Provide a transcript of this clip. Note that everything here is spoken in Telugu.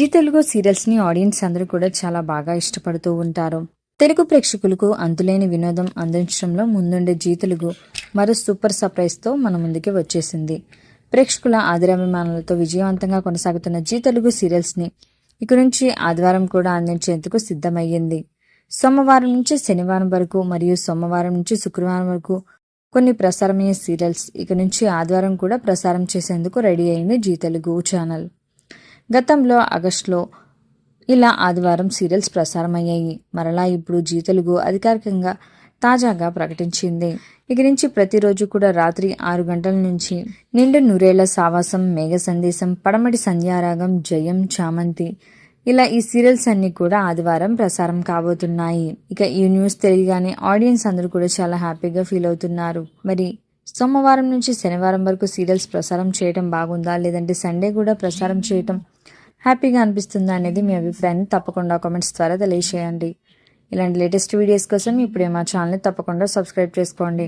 జీ తెలుగు సీరియల్స్ని ఆడియన్స్ అందరూ కూడా చాలా బాగా ఇష్టపడుతూ ఉంటారు. తెలుగు ప్రేక్షకులకు అంతులేని వినోదం అందించడంలో ముందుండే జీ తెలుగు మరో సూపర్ సర్ప్రైజ్తో మన ముందుకి వచ్చేసింది. ప్రేక్షకుల ఆదరాభిమానులతో విజయవంతంగా కొనసాగుతున్న జీ తెలుగు సీరియల్స్ని ఇక నుంచి ఆదివారం కూడా అందించేందుకు సిద్ధమయ్యింది. సోమవారం నుంచి శనివారం వరకు మరియు సోమవారం నుంచి శుక్రవారం వరకు కొన్ని ప్రసారమయ్యే సీరియల్స్ ఇక నుంచి ఆదివారం కూడా ప్రసారం చేసేందుకు రెడీ అయింది జీ తెలుగు ఛానల్. గతంలో ఆగస్టులో ఇలా ఆదివారం సీరియల్స్ ప్రసారమయ్యాయి. మరలా ఇప్పుడు జీ తెలుగు అధికారికంగా తాజాగా ప్రకటించింది. ఇక నుంచి ప్రతిరోజు కూడా రాత్రి ఆరు గంటల నుంచి నిండు నూరేళ్ళ సావాసం మేఘ సందేశం పడమటి సంధ్యారాగం జయం చామంతి ఇలా ఈ సీరియల్స్ అన్నీ కూడా ఆదివారం ప్రసారం కాబోతున్నాయి. ఇక ఈ న్యూస్ తెలియగానే ఆడియన్స్ అందరూ కూడా చాలా హ్యాపీగా ఫీల్ అవుతున్నారు. మరి సోమవారం నుంచి శనివారం వరకు సీరియల్స్ ప్రసారం చేయడం బాగుందా? లేదంటే సండే కూడా ప్రసారం చేయటం హ్యాపీగా అనిపిస్తుందా అనేది మీ అభిప్రాయాన్ని తప్పకుండా కామెంట్స్ ద్వారా తెలియజేయండి ఇలాంటి లేటెస్ట్ వీడియోస్ కోసం ఇప్పుడే మా ఛానల్ని తప్పకుండా సబ్స్క్రైబ్ చేసుకోండి.